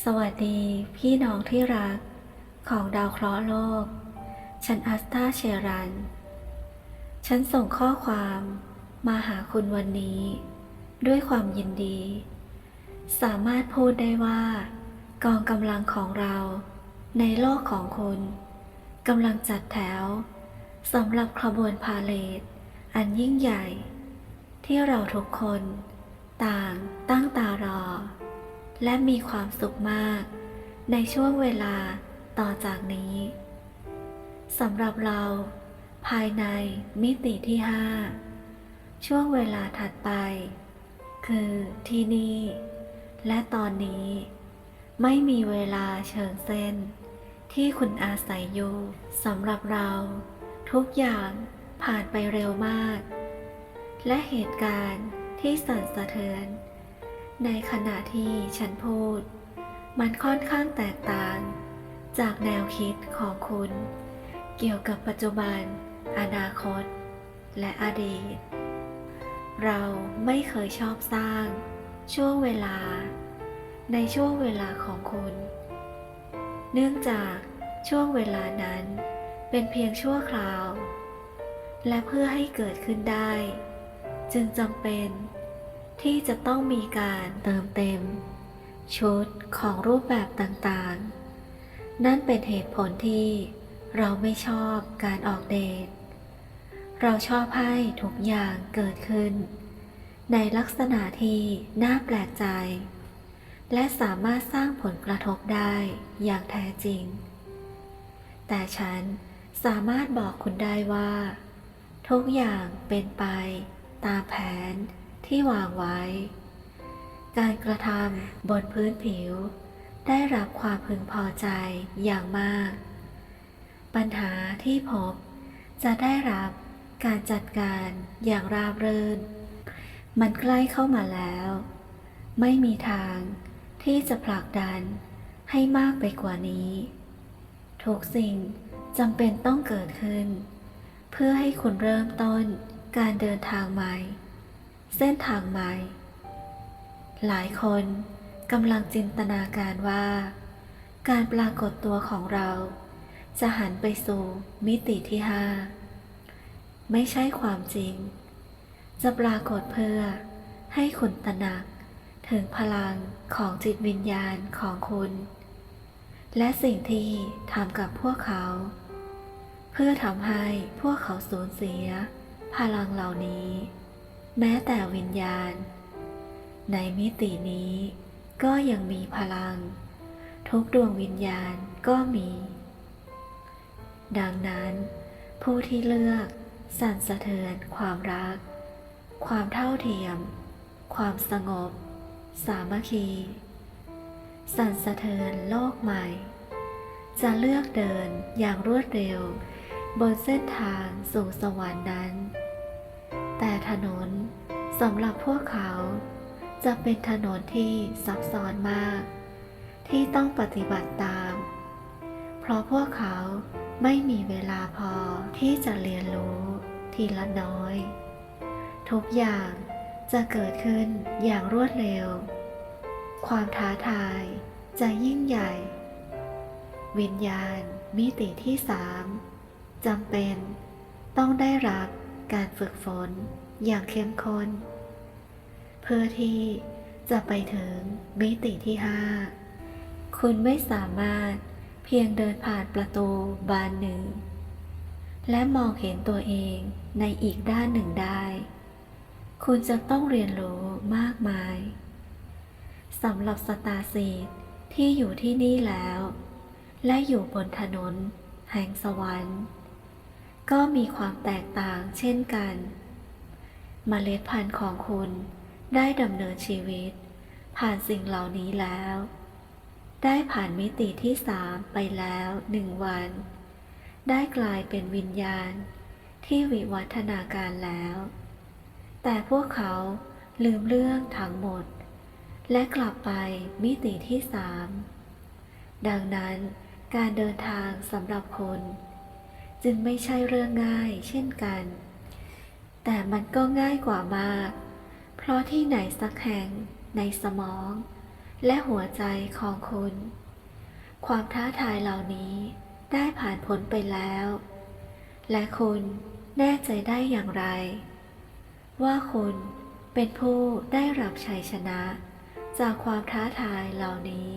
สวัสดีพี่น้องที่รักของดาวเคราะห์โลก ฉันอัสตาเชรัน ฉันส่งข้อความมาหาคุณวันนี้ ด้วยความยินดี สามารถพูดได้ว่า กองกำลังของเราในโลกของคุณกำลังจัดแถวสำหรับขบวนพาเลทอันยิ่งใหญ่ ที่เราทุกคน ต่างตั้งตารอ และมีความสุขมาก ในช่วงเวลาต่อจากนี้สำหรับเราภายในมิติที่ 5 ช่วงเวลาถัดไป คือที่นี่ และตอนนี้ ไม่มีเวลาเชิงเส้น ที่คุณอาศัยอยู่สำหรับเรา ทุกอย่างผ่านไปเร็วมาก และเหตุการณ์ที่สั่นสะเทือน ในขณะที่ฉันพูด มันค่อนข้างแตกต่าง จากแนวคิดของคุณ เกี่ยวกับปัจจุบัน อนาคต และอดีต เราไม่เคยชอบสร้าง ช่วงเวลา ในช่วงเวลาของคุณ เนื่องจากช่วงเวลานั้นเป็นเพียงชั่วคราว และเพื่อให้เกิดขึ้นได้ จึงจำเป็น ที่จะต้องมีการเติมเต็ม ชุดของรูปแบบต่างๆ นั่นเป็นเหตุผลที่เราไม่ชอบการออกเดท เราชอบให้ทุกอย่างเกิดขึ้น ในลักษณะที่น่าแปลกใจ และสามารถสร้างผลกระทบได้อย่างแท้จริง แต่ฉันสามารถบอกคุณได้ว่า ทุกอย่างเป็นไปตามแผน ที่วางไว้ การกระทำบนพื้นผิว ได้รับความพึงพอใจอย่างมาก ปัญหาที่พบจะได้รับการจัดการอย่างราบรื่น มันใกล้เข้ามาแล้ว ไม่มีทางที่จะผลักดันให้มากไปกว่านี้ ทุกสิ่งจำเป็นต้องเกิดขึ้น เพื่อให้คุณเริ่มต้นการเดินทางใหม่ เส้นทางใหม่ หลายคนกำลังจินตนาการว่า การปรากฏตัวของเรา จะหันไปสู่มิติที่ห้าไม่ใช่ความจริง จะปรากฏเพื่อให้คุณตระหนักถึงพลังของจิตวิญญาณของคุณ และสิ่งที่ทำกับพวกเขา เพื่อทำให้พวกเขาสูญเสีย พลังเหล่านี้ แม้แต่วิญญาณ ในมิตินี้ก็ยังมีพลัง ทุกดวงวิญญาณก็มี ดังนั้น ผู้ที่เลือกสั่นสะเทือนความรัก ความเท่าเทียม ความสงบ สามัคคี สั่นสะเทือนโลกใหม่ จะเลือกเดินอย่างรวดเร็ว บนเส้นทางสู่สวรรค์นั้น แต่ถนนสำหรับพวกเขาจะเป็นถนนที่ซับซ้อนมาก ที่ต้องปฏิบัติตาม เพราะพวกเขาไม่มีเวลาพอที่จะเรียนรู้ทีละน้อย ทุกอย่างจะเกิดขึ้นอย่างรวดเร็ว ความท้าทายจะยิ่งใหญ่ วิญญาณมิติที่สามจำเป็นต้องได้รับ การฝึกฝนอย่างเข้มข้นเพื่อที่จะไปถึงมิติที่ห้าคุณไม่สามารถเพียงเดินผ่านประตูบานหนึ่ง และมองเห็นตัวเองในอีกด้านหนึ่งได้ คุณจะต้องเรียนรู้มากมายสำหรับสตาซีดที่อยู่ที่นี่แล้ว และอยู่บนถนนแห่งสวรรค์ ก็มีความแตกต่างเช่นกันมเมล็ดพันธุ์ของคุณได้ดำเนินชีวิต ผ่านสิ่งเหล่านี้แล้ว ได้ผ่านมิติที่สามไปแล้วหนึ่งวัน ได้กลายเป็นวิญญาณที่วิวัฒนาการแล้ว แต่พวกเขาลืมเรื่องทั้งหมด และกลับไปมิติที่สามดังนั้นการเดินทางสำหรับคน จึงไม่ใช่เรื่องง่ายเช่นกัน แต่มันก็ง่ายกว่ามาก เพราะที่ไหนสักแห่งในสมอง และหัวใจของคุณ ความท้าทายเหล่านี้ได้ผ่านพ้นไปแล้ว และคุณแน่ใจได้อย่างไร ว่าคุณเป็นผู้ได้รับชัยชนะ จากความท้าทายเหล่านี้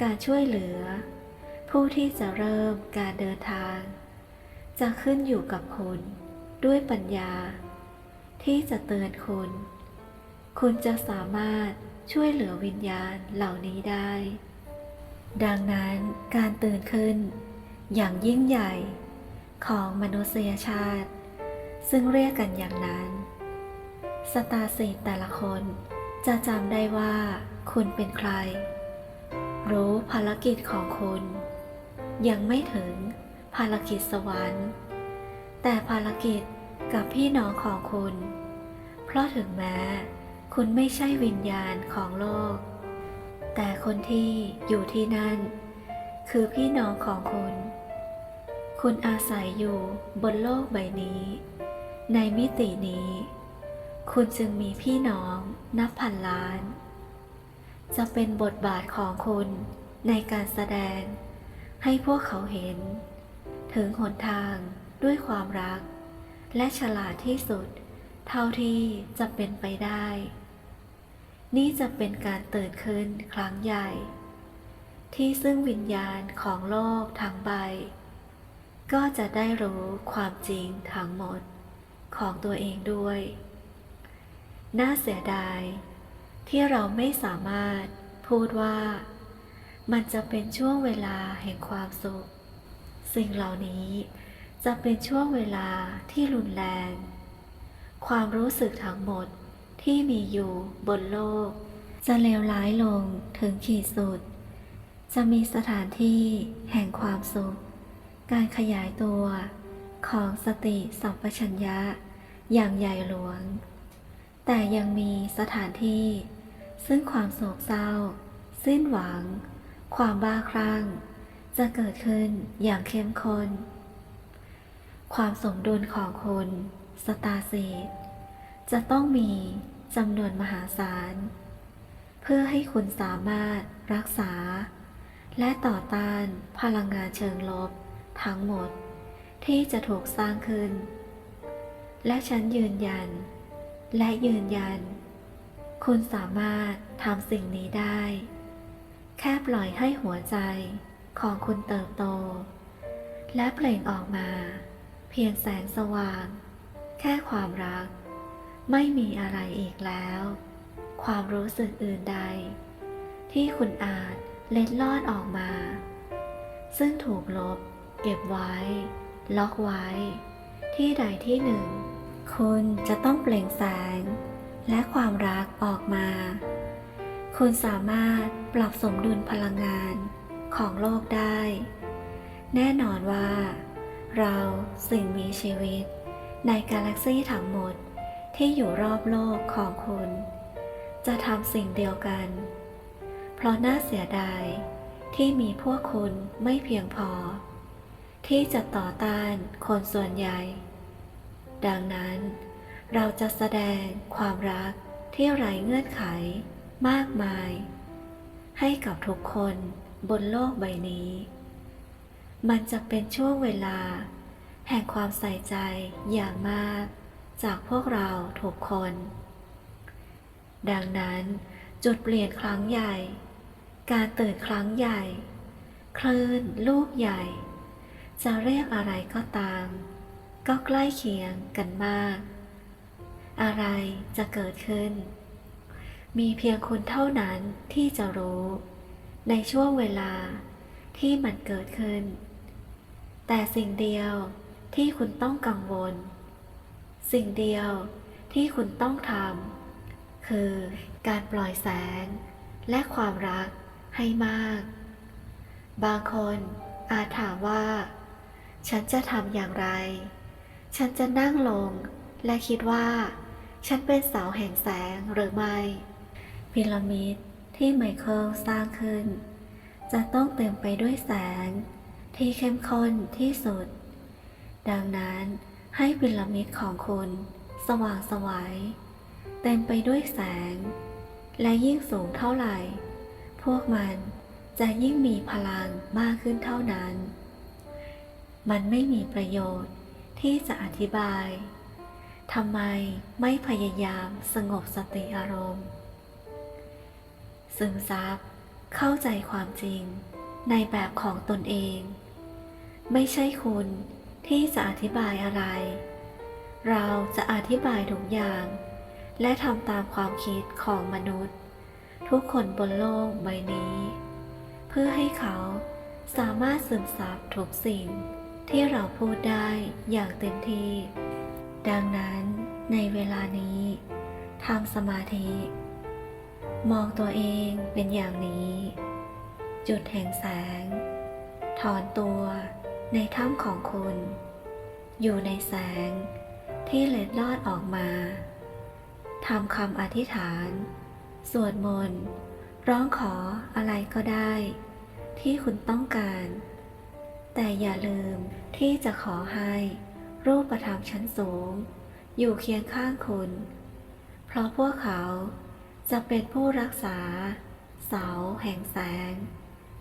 การช่วยเหลือ ผู้ที่จะเริ่มการเดินทาง จะขึ้นอยู่กับคุณด้วยปัญญา ที่จะเตือนคุณ คุณจะสามารถช่วยเหลือวิญญาณเหล่านี้ได้ ดังนั้นการตื่นขึ้น อย่างยิ่งใหญ่ของมนุษยชาติ ซึ่งเรียกกันอย่างนั้น สตาสีแต่ละคนจะจำได้ว่าคุณเป็นใคร รู้ภารกิจของคุณ ยังไม่ถึงภารกิจสวรรค์ แต่ภารกิจกับพี่น้องของคุณ เพราะถึงแม้คุณไม่ใช่วิญญาณของโลก แต่คนที่อยู่ที่นั่น คือพี่น้องของคุณ คุณอาศัยอยู่บนโลกใบนี้ ในมิตินี้ คุณจึงมีพี่น้องนับพันล้าน จะเป็นบทบาทของคุณในการแสดง ให้พวกเขาเห็น ถึงหนทางด้วยความรัก และฉลาดที่สุด เท่าที่จะเป็นไปได้ นี่จะเป็นการตื่นขึ้นครั้งใหญ่ ที่ซึ่งวิญญาณของโลกทั้งใบ ก็จะได้รู้ความจริงทั้งหมดของตัวเองด้วย น่าเสียดายที่เราไม่สามารถพูดว่า มันจะเป็นช่วงเวลาแห่งความสุข สิ่งเหล่านี้จะเป็นช่วงเวลาที่รุนแรง ความรู้สึกทั้งหมดที่มีอยู่บนโลก จะเลวร้ายลงถึงขีดสุด จะมีสถานที่แห่งความสุข การขยายตัวของสติสัมปชัญญะอย่างใหญ่หลวง แต่ยังมีสถานที่ ซึ่งความโศกเศร้า สิ้นหวัง ความบ้าคลั่ง จะเกิดขึ้นอย่างเข้มข้น ความสมดุลของคุณสตาร์ซีดจะต้องมีจำนวนมหาศาล เพื่อให้คุณสามารถรักษา และต่อต้านพลังงานเชิงลบทั้งหมดที่จะถูกสร้างขึ้น และฉันยืนยัน และยืนยัน คุณสามารถทำสิ่งนี้ได้ แค่ปล่อยให้หัวใจของคุณเติบโต และเปล่งออกมา เพียงแสงสว่าง แค่ความรัก ไม่มีอะไรอีกแล้ว ความรู้สึกอื่นใด ที่คุณอาจเล็ดลอดออกมา ซึ่งถูกลบ เก็บไว้ ล็อกไว้ ที่ใดที่หนึ่ง คุณจะต้องเปล่งแสง และความรักออกมา คุณสามารถปรับสมดุลพลังงานของโลกได้ แน่นอนว่า เราสิ่งมีชีวิต ในกาแล็กซี่ทั้งหมดที่อยู่รอบโลกของคุณ จะทำสิ่งเดียวกัน เพราะน่าเสียดายที่มีพวกคุณไม่เพียงพอ ที่จะต่อต้านคนส่วนใหญ่ ดังนั้น เราจะแสดงความรักที่ไร้เงื่อนไข มากมาย ให้กับทุกคนบนโลกใบนี้ มันจะเป็นช่วงเวลา แห่งความใส่ใจอย่างมาก จากพวกเราทุกคน ดังนั้นจุดเปลี่ยนครั้งใหญ่ การตื่นครั้งใหญ่ คลื่นลูกใหญ่ จะเรียกอะไรก็ตาม ก็ใกล้เคียงกันมาก อะไรจะเกิดขึ้น มีเพียงคุณเท่านั้นที่จะรู้ ในช่วงเวลาที่มันเกิดขึ้น แต่สิ่งเดียวที่คุณต้องกังวล สิ่งเดียวที่คุณต้องทำคือการปล่อยแสงและความรักให้มาก บางคนอาจถามว่า ฉันจะทำอย่างไร ฉันจะนั่งลงและคิดว่า ฉันเป็นเสาแห่งแสงหรือไม่ พีระมิดที่ไมเคิลสร้างขึ้น จะต้องเต็มไปด้วยแสง ที่เข้มข้นที่สุด ดังนั้นให้พีระมิดของคุณ สว่างสวยัยเต็มไปด้วยแสง และยิ่งสูงเท่าไหร่ พวกมันจะยิ่งมีพลังมากขึ้นเท่านั้น มันไม่มีประโยชน์ที่จะอธิบายทำไมไม่พยายามสงบสติอารมณ์ ซึมซับ เข้าใจความจริง ในแบบของตนเอง ไม่ใช่คุณที่จะอธิบายอะไร เราจะอธิบายทุกอย่าง และทำตามความคิดของมนุษย์ ทุกคนบนโลกใบนี้ เพื่อให้เขาสามารถซึมซับทุกสิ่งที่เราพูดได้อย่างเต็มที่ ดังนั้นในเวลานี้ทำสมาธิ มองตัวเองเป็นอย่างนี้ จุดแห่งแสง ถอนตัวในถ้ำของคุณ อยู่ในแสงที่เล็ดลอดออกมาทำคำอธิษฐาน สวดมนต์ ร้องขออะไรก็ได้ ที่คุณต้องการ แต่อย่าลืมที่จะขอให้ รูปธรรมชั้นสูง อยู่เคียงข้างคุณ เพราะพวกเขา จะเป็นผู้รักษา เสาแห่งแสง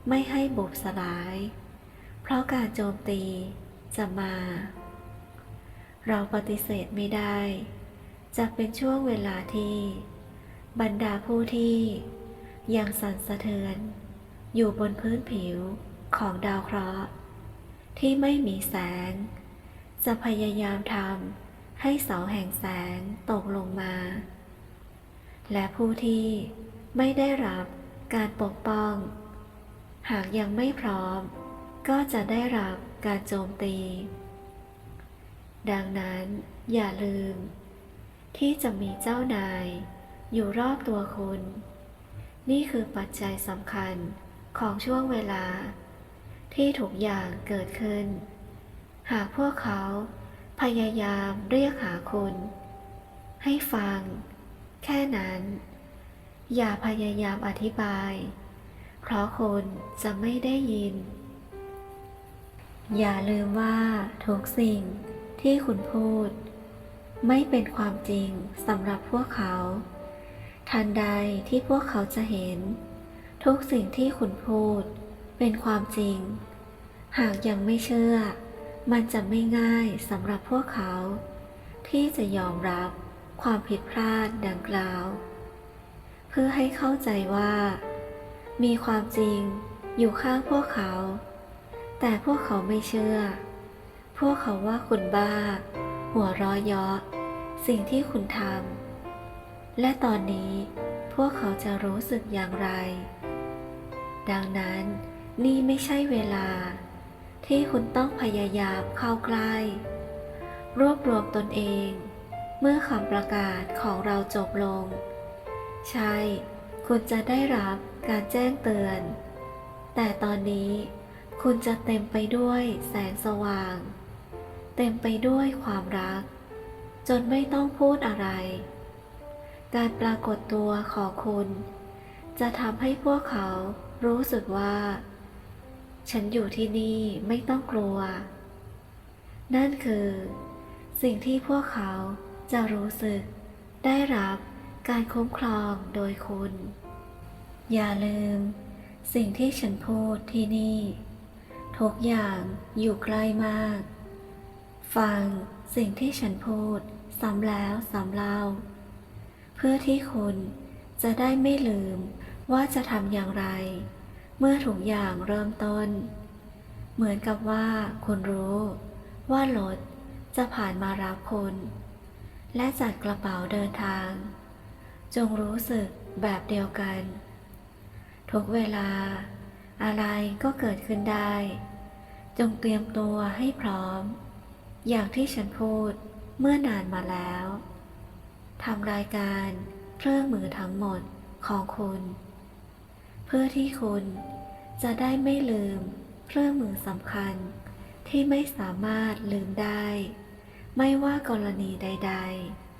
ไม่ให้บุบสลาย เพราะการโจมตีจะมา เราปฏิเสธไม่ได้ จะเป็นช่วงเวลาที่ บรรดาผู้ที่ยังสั่นสะเทือน อยู่บนพื้นผิวของดาวเคราะห์ ที่ไม่มีแสง จะพยายามทำให้เสาแห่งแสงตกลงมา และผู้ที่ไม่ได้รับการปกป้อง หากยังไม่พร้อม ก็จะได้รับการโจมตี ดังนั้นอย่าลืม ที่จะมีเจ้านาย อยู่รอบตัวคุณ นี่คือปัจจัยสำคัญของช่วงเวลา ที่ทุกอย่างเกิดขึ้น หากพวกเขาพยายามเรียกหาคุณ ให้ฟัง แค่นั้น อย่าพยายามอธิบาย เพราะคุณจะไม่ได้ยิน อย่าลืมว่าทุกสิ่งที่คุณพูด ไม่เป็นความจริงสำหรับพวกเขา ทันใดที่พวกเขาจะเห็น ทุกสิ่งที่คุณพูด เป็นความจริง หากยังไม่เชื่อ มันจะไม่ง่ายสำหรับพวกเขา ที่จะยอมรับ ความผิดพลาดดังกล่าว เพื่อให้เข้าใจว่า มีความจริงอยู่ข้างพวกเขา แต่พวกเขาไม่เชื่อ พวกเขาว่าคุณบ้า หัวร้อยยาะสิ่งที่คุณทำและตอนนี้พวกเขาจะรู้สึกอย่างไร ดังนั้นนี่ไม่ใช่เวลา ที่คุณต้องพยายามเข้าใกล้ รวบรวมตนเอง เมื่อคำประกาศของเราจบลง ใช่ คุณจะได้รับการแจ้งเตือน แต่ตอนนี้คุณจะเต็มไปด้วยแสงสว่าง เต็มไปด้วยความรัก จนไม่ต้องพูดอะไร การปรากฏตัวของคุณ จะทำให้พวกเขารู้สึกว่า ฉันอยู่ที่นี่ไม่ต้องกลัว นั่นคือ สิ่งที่พวกเขา จะรู้สึกได้รับการคุ้มครองโดยคุณ อย่าลืม สิ่งที่ฉันพูดที่นี่ ทุกอย่างอยู่ใกล้มาก ฟังสิ่งที่ฉันพูดซ้ำแล้วซ้ำเล่า เพื่อที่คุณจะได้ไม่ลืมว่าจะทำอย่างไร เมื่อทุกอย่างเริ่มต้น เหมือนกับว่าคุณรู้ว่ารถจะผ่านมารับคุณ และจัดกระเป๋าเดินทาง จงรู้สึกแบบเดียวกัน ทุกเวลา อะไรก็เกิดขึ้นได้ จงเตรียมตัวให้พร้อม อย่างที่ฉันพูดเมื่อนานมาแล้วทำรายการเครื่องมือทั้งหมดของคุณ เพื่อที่คุณจะได้ไม่ลืมเครื่องมือสำคัญที่ไม่สามารถลืมได้ ไม่ว่ากรณีใด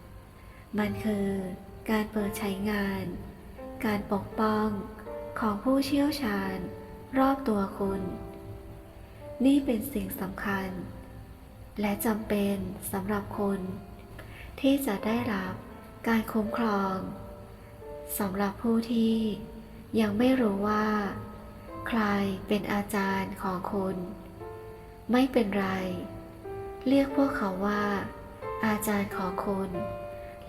ๆ มันคือการเปิดใช้งาน การปกป้องของผู้เชี่ยวชาญ รอบตัวคุณ นี่เป็นสิ่งสำคัญ และจำเป็นสำหรับคุณ ที่จะได้รับการคุ้มครองสำหรับผู้ที่ยังไม่รู้ว่า ใครเป็นอาจารย์ของคุณ ไม่เป็นไร เรียกพวกเขาว่า อาจารย์ของคุณ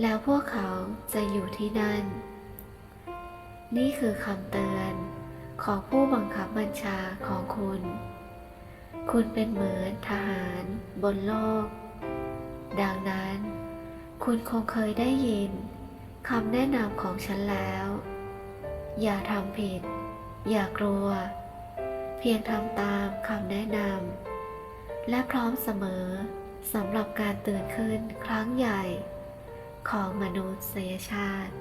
แล้วพวกเขาจะอยู่ที่นั่น นี่คือคำเตือนของผู้บังคับบัญชาของคุณ คุณเป็นเหมือนทหารบนโลก ดังนั้น คุณคงเคยได้ยินคำแนะนำของฉันแล้ว อย่าทำผิด อย่ากลัว เพียงทำตามคำแนะนำ และพร้อมเสมอสำหรับการตื่นขึ้นครั้งใหญ่ของมนุษยชาติ